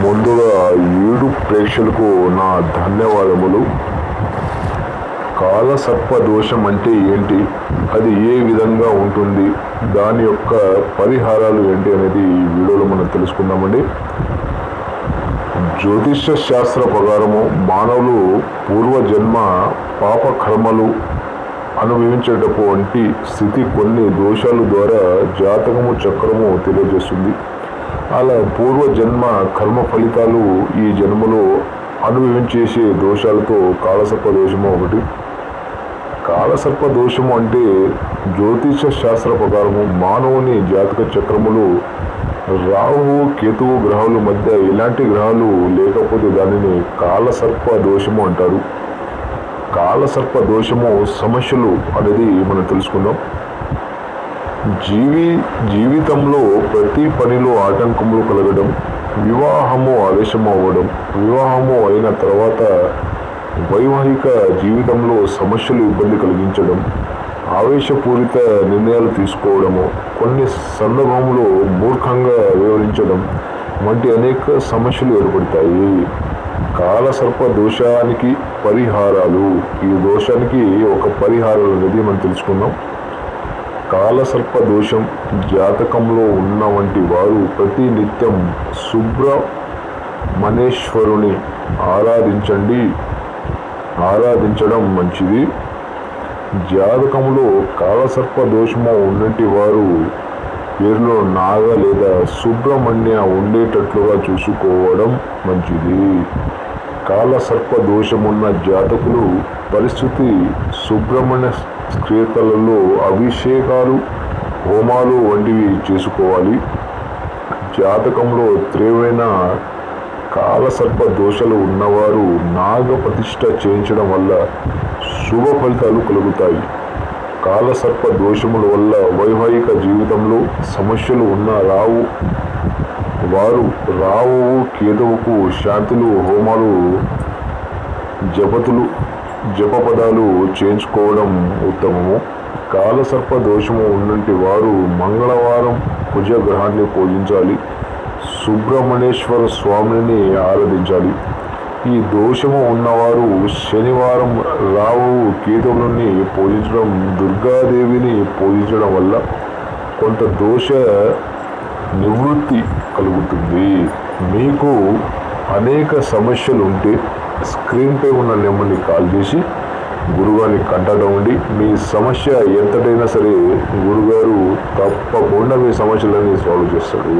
ముందుగా ఏడు ప్రేక్షకులకు నా ధన్యవాదములు. కాలసర్ప దోషం అంటే ఏంటి? అది ఏ విధంగా ఉంటుంది? దాని యొక్క పరిహారాలు ఏంటి అనేది ఈ వీడియోలో మనం తెలుసుకుందామండి. జ్యోతిష్య శాస్త్ర ప్రకారము మానవులు పూర్వజన్మ పాపకర్మలు అనుభవించేటటువంటి స్థితి కొన్ని దోషాల ద్వారా జాతకము చక్రము తెలియజేస్తుంది. అలా పూర్వజన్మ కర్మ ఫలితాలు ఈ జన్మలో అనుభవించేసే దోషాలతో కాలసర్ప దోషము ఒకటి. కాలసర్ప దోషము అంటే జ్యోతిష శాస్త్ర ప్రకారము మానవుని జాతక చక్రములు రాహువు కేతువు గ్రహాల మధ్య ఇలాంటి గ్రహాలు లేకపోతే దానిని కాలసర్ప దోషము అంటారు. కాలసర్ప దోషము సమస్యలు అనేది మనం తెలుసుకుందాం. జీవి జీవితంలో ప్రతి పనిలో ఆటంకములు కలగడం వివాహము ఆవేశము అవ్వడం వివాహము అయిన తర్వాత వైవాహిక జీవితంలో సమస్యలు ఇబ్బంది కలిగించడం ఆవేశపూరిత నిర్ణయాలు తీసుకోవడము కొన్ని సందర్భంలో మూర్ఖంగా వివరించడం వంటి అనేక సమస్యలు ఏర్పడతాయి. కాలసర్ప దోషానికి పరిహారాలు. ఈ దోషానికి ఒక పరిహారం అనేది మనం తెలుసుకుందాం. కాలసర్ప దోషం జాతకంలో ఉన్న వంటి వారు ప్రతి నిత్యం సుబ్రమణేశ్వరుని ఆరాధించండి. ఆరాధించడం మంచిది. జాతకంలో కాలసర్ప దోషము ఉన్నటి వారు పేరులో నాగ లేదా సుబ్రహ్మణ్య ఉండేటట్లుగా చూసుకోవడం మంచిది. కాలసర్ప దోషమున్న జాతకులు పరిస్థితి సుబ్రహ్మణ్య క్రియతలలో అభిషేకాలు హోమాలు వంటివి చేసుకోవాలి. జాతకంలో తీవ్రమైన కాలసర్ప దోషాలు ఉన్నవారు నాగ ప్రతిష్ట చేయించడం వల్ల శుభ ఫలితాలు కలుగుతాయి. కాలసర్ప దోషముల వల్ల వైవాహిక జీవితంలో సమస్యలు ఉన్న రావు వారు రావు కేతువుకు శాంతులు హోమాలు జపతులు జపపదాలు చేయించుకోవడం ఉత్తమము. కాలసర్ప దోషము ఉన్నంటి వారు మంగళవారం కుజగ్రహాన్ని పూజించాలి. సుబ్రహ్మణ్యేశ్వర స్వామిని ఆరాధించాలి. ఈ దోషము ఉన్నవారు శనివారం రావు కేతువులని పూజించడం దుర్గాదేవిని పూజించడం వల్ల కొంత దోష నివృత్తి కలుగుతుంది. మీకు అనేక సమస్యలు ఉంటే స్క్రీన్పై ఉన్న నెంబర్ని కాల్ చేసి గురుగారిని కంటాక్ట్ అవ్వండి మీ సమస్య ఎంతటైనా సరే గురుగారు తప్పకుండా మీ సమస్యలన్నీ సాల్వ్ చేస్తాడు.